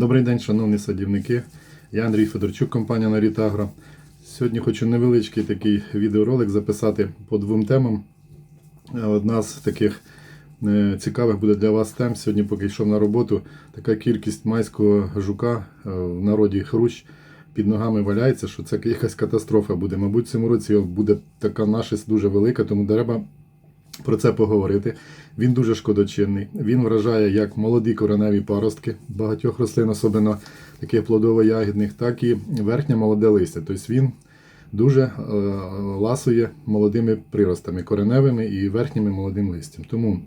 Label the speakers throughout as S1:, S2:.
S1: Добрий день, шановні садівники. Я Андрій Федорчук, компанія Наріт Агро. Сьогодні хочу невеличкий такий відеоролик записати по двом темам. Е, Одна з таких е, цікавих буде для вас тем. Сьогодні, поки йшов на роботу, така кількість майського жука е, в народі хрущ під ногами валяється, що це якась катастрофа буде. Мабуть, цьому році буде така нашість дуже велика, тому треба про це поговорити. Він дуже шкодочинний. Він вражає як молоді кореневі паростки багатьох рослин, особливо таких плодово-ягідних, так і верхнє молоде листя. Тобто він дуже е, ласує молодими приростами, кореневими і верхніми молодим листям. Тому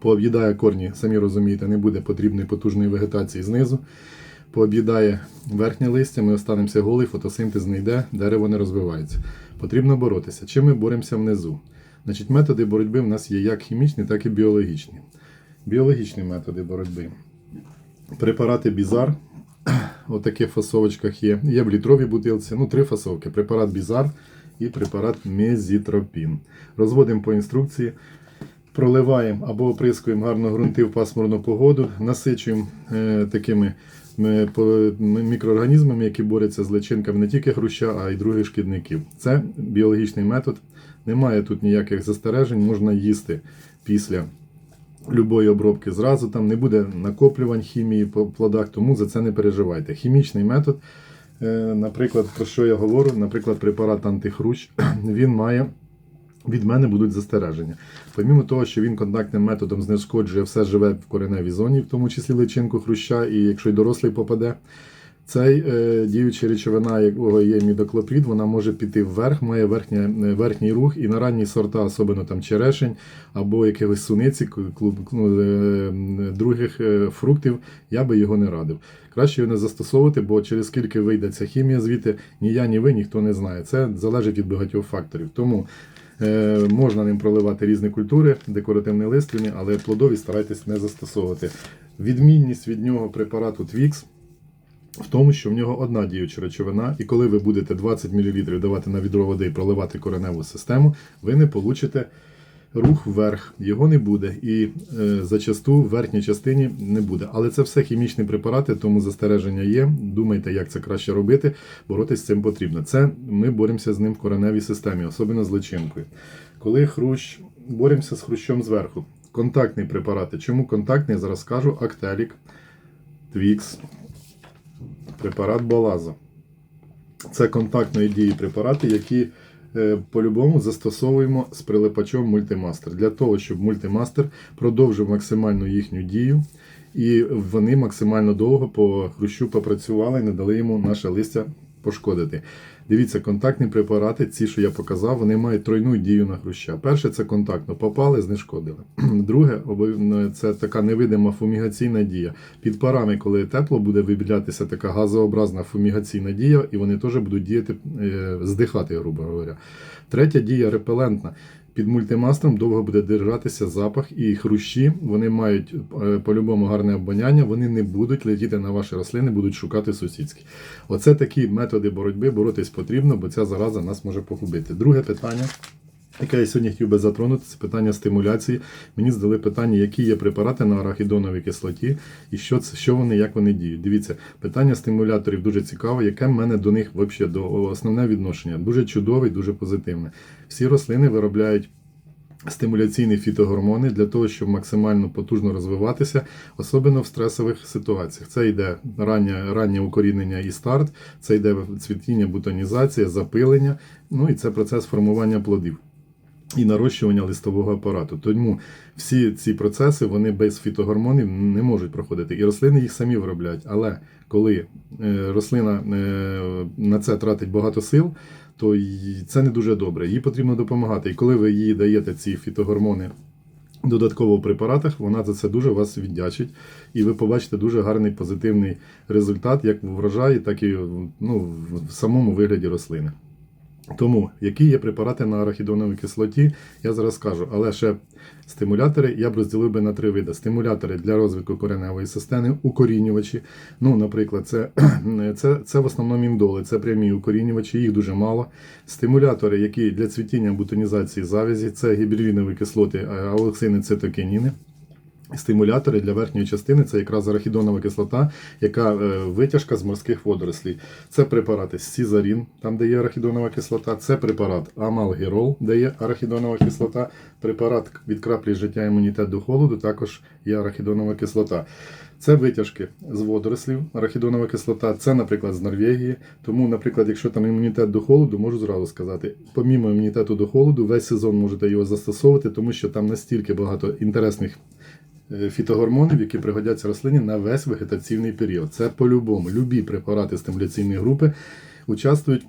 S1: пооб'їдає корні, самі розумієте, не буде потрібної потужної вегетації знизу. Пооб'їдає верхнє листя, ми останемося голий, фотосинтез не йде, дерево не розвивається. Потрібно боротися. Чим ми боремося внизу? Значить, методи боротьби в нас є як хімічні, так і біологічні. Біологічні методи боротьби. Препарати Бізар. У таких фасовочках є. Є в літровій бутилці. Ну, три фасовки. Препарат Бізар і препарат Мезітропін. Розводимо по інструкції. Проливаємо або оприскуємо гарно ґрунти в пасмурну погоду, насичуємо е, такими мікроорганізмами, які борються з личинками не тільки хруща, а й других шкідників. Це біологічний метод. Немає тут ніяких застережень, можна їсти після любої обробки зразу. Там не буде накоплювань хімії по плодах, тому за це не переживайте. Хімічний метод, е, наприклад, про що я говорю, наприклад, препарат антихрущ, він має. Від мене будуть застереження. Помімо того, що він контактним методом знешкоджує все живе в кореневій зоні, в тому числі личинку хруща, і якщо й дорослий попаде, цей е, діюча речовина, якого є мідоклопрід, вона може піти вверх, має верхня, е, верхній рух, і на ранні сорта, особливо там черешень або якихось суниці, клуб, ну, е, других е, фруктів, я би його не радив. Краще його не застосовувати, бо через скільки вийде ця хімія звідти, ні я, ні ви, ніхто не знає. Це залежить від багатьох факторів. Тому Можна ним проливати різні культури, декоративні лиственні, але плодові старайтесь не застосовувати. Відмінність від нього препарату Twix в тому, що в нього одна діюча речовина, і коли ви будете 20 мл давати на відро води і проливати кореневу систему, ви не получите рух вверх, його не буде. І е, зачасту в верхній частині не буде. Але це все хімічні препарати, тому застереження є. Думайте, як це краще робити. Боротись з цим потрібно. Це ми боремося з ним в кореневій системі, особливо з личинкою. Коли хрущ, боремося з хрущом зверху. Контактні препарати. Чому контактний? Зараз скажу Актелік, Твікс, препарат Балаза. Це контактної дії препарати, які по-любому застосовуємо з прилипачом мультимастер. Для того, щоб мультимастер продовжив максимальну їхню дію, і вони максимально довго по хрущу попрацювали і не дали йому наше листя пошкодити. Дивіться, контактні препарати, ці, що я показав, вони мають тройну дію на хруща. Перше, це контактно, попали, знешкодили. Друге, це така невидима фумігаційна дія. Під парами, коли тепло, буде вибілятися така газообразна фумігаційна дія, і вони теж будуть діяти, е, здихати, грубо говоря. Третя дія репелентна. Під мультимастром довго буде держатися запах, і хрущі вони мають е, по-любому гарне обоняння, вони не будуть летіти на ваші рослини, будуть шукати сусідські. Оце такі методи боротьби, боротись потрібно, бо ця зараза нас може погубити. Друге питання. Яке я сьогодні хотів би затронути, це питання стимуляції. Мені здали питання, які є препарати на арахідоновій кислоті і що це, що вони, як вони діють. Дивіться, питання стимуляторів дуже цікаве, яке в мене до них взагалі до основне відношення. Дуже чудове дуже позитивне. Всі рослини виробляють стимуляційні фітогормони для того, щоб максимально потужно розвиватися, особливо в стресових ситуаціях. Це йде раннє, раннє укорінення і старт, це йде цвітіння, бутонізація, запилення, ну і це процес формування плодів. І нарощування листового апарату. Тому всі ці процеси вони без фітогормонів не можуть проходити. І рослини їх самі виробляють. Але коли е, рослина е, на це тратить багато сил, то це не дуже добре. Їй потрібно допомагати. І коли ви їй даєте ці фітогормони додатково в препаратах, вона за це дуже вас віддячить. І ви побачите дуже гарний позитивний результат, як в врожаї, так і ну, в самому вигляді рослини. Тому, які є препарати на арахідоновій кислоті, я зараз скажу. Але ще стимулятори я б розділив би на три види: стимулятори для розвитку кореневої системи, укорінювачі. Ну, наприклад, це, це, це в основному індоли, це прямі укорінювачі, їх дуже мало. Стимулятори, які для цвітіння бутонізації завязі, це гіберлінові кислоти, аолексини, цитокініни. Стимулятори для верхньої частини це якраз арахідонова кислота, яка е, витяжка з морських водорослей. Це препарати Сізарін, там де є арахідонова кислота, це препарат Амалгерол, де є арахідонова кислота, препарат від краплі життя імунітет до холоду, також є арахідонова кислота. Це витяжки з водорослів, арахідонова кислота, це, наприклад, з Норвегії. Тому, наприклад, якщо там імунітет до холоду, можу зразу сказати, помімо імунітету до холоду, весь сезон можете його застосовувати, тому що там настільки багато інтересних фітогормонів, які пригодяться рослині на весь вегетаційний період. Це по-любому. Любі препарати стимуляційної групи участвують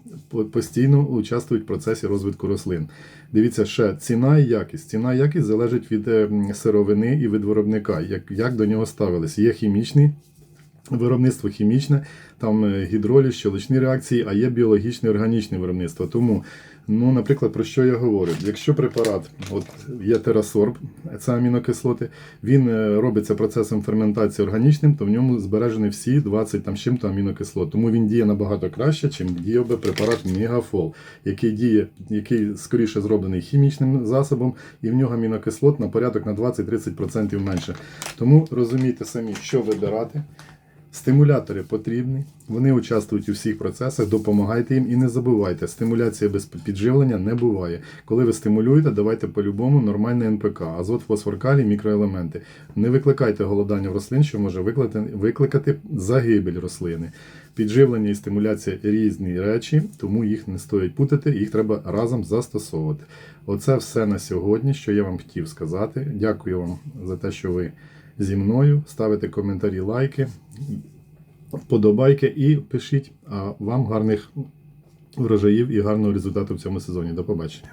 S1: постійно участвують в процесі розвитку рослин. Дивіться, ще ціна і якість. Ціна і якість залежить від е, сировини і від виробника, як, як до нього ставились. Є хімічний виробництво хімічне, там е, гідролі, щелочні реакції, а є біологічне органічне виробництво. Тому, ну, наприклад, про що я говорю? Якщо препарат, от є терасорб, це амінокислоти, він е, робиться процесом ферментації органічним, то в ньому збережені всі 20 там чим-то амінокислот. Тому він діє набагато краще, чим діяв би препарат Мегафол, який діє, який скоріше зроблений хімічним засобом, і в нього амінокислот на порядок на 20-30% менше. Тому розумійте самі, що вибирати. Стимулятори потрібні, вони участвують у всих процесах, допомагайте їм і не забувайте, стимуляція без підживлення не буває. Коли ви стимулюєте, давайте по-любому нормальне НПК, азот, фосфор, калій, мікроелементи. Не викликайте голодання в рослин, що може викликати загибель рослини. Підживлення і стимуляція різні речі, тому їх не стоїть путати, їх треба разом застосовувати. Оце все на сьогодні, що я вам хотів сказати. Дякую вам за те, що ви зі мною. Ставите коментарі, лайки, вподобайки і пишіть. Вам гарних врожаїв і гарного результату в цьому сезоні. До побачення.